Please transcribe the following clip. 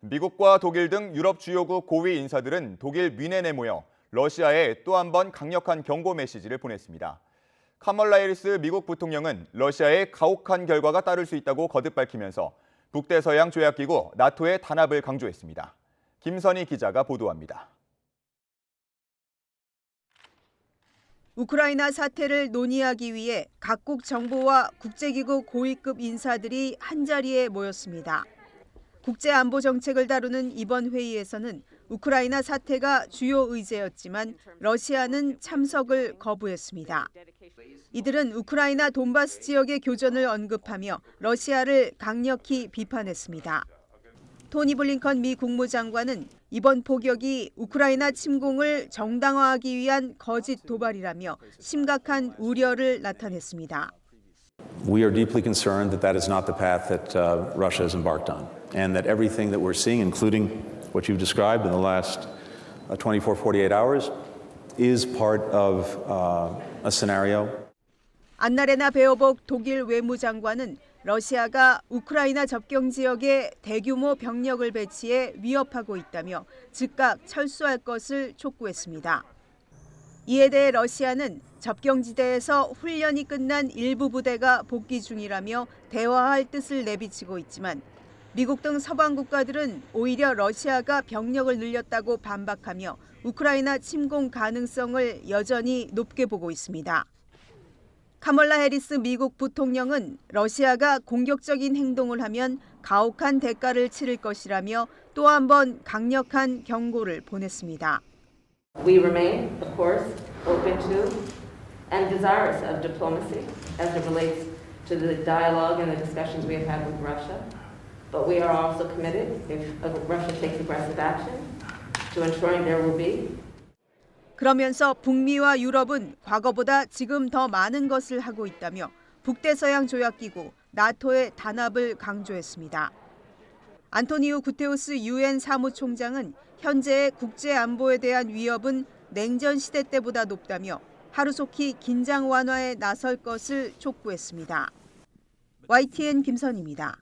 미국과 독일 등 유럽 주요국 고위 인사들은 독일 뮌헨에 모여 러시아에 또 한 번 강력한 경고 메시지를 보냈습니다. 카멀라 해리스 미국 부통령은 러시아에 가혹한 결과가 따를 수 있다고 거듭 밝히면서 북대서양 조약기구 나토의 단합을 강조했습니다. 김선희 기자가 보도합니다. 우크라이나 사태를 논의하기 위해 각국 정부와 국제기구 고위급 인사들이 한자리에 모였습니다. 국제 안보 정책을 다루는 이번 회의에서는 우크라이나 사태가 주요 의제였지만 러시아는 참석을 거부했습니다. 이들은 우크라이나 돈바스 지역의 교전을 언급하며 러시아를 강력히 비판했습니다. 토니 블링컨 미 국무장관은 이번 포격이 우크라이나 침공을 정당화하기 위한 거짓 도발이라며 심각한 우려를 나타냈습니다. We are deeply concerned that that is not the path that uh, Russia has embarked on, and that everything that we're seeing, including what you've described in the last uh, 24, 48 hours, is part of uh, a scenario 안나레나 베어복 독일 외무장관은 러시아가 우크라이나 접경 지역에 대규모 병력을 배치해 위협하고 있다며 즉각 철수할 것을 촉구했습니다. 이에 대해 러시아는 접경지대에서 훈련이 끝난 일부 부대가 복귀 중이라며 대화할 뜻을 내비치고 있지만 미국 등 서방 국가들은 오히려 러시아가 병력을 늘렸다고 반박하며 우크라이나 침공 가능성을 여전히 높게 보고 있습니다. 카멀라 해리스 미국 부통령은 러시아가 공격적인 행동을 하면 가혹한 대가를 치를 것이라며 또 한 번 강력한 경고를 보냈습니다. We remain, of course, open to and desirous of diplomacy as it relates to the dialogue and the discussions we have had with Russia. But we are also committed, if Russia takes aggressive action, to ensuring there will be 그러면서 북미와 유럽은 과거보다 지금 더 많은 것을 하고 있다며 북대서양 조약기구 나토의 단합을 강조했습니다. 안토니우 구테우스 유엔 사무총장은 현재의 국제 안보에 대한 위협은 냉전 시대 때보다 높다며 하루속히 긴장 완화에 나설 것을 촉구했습니다. YTN 김선입니다.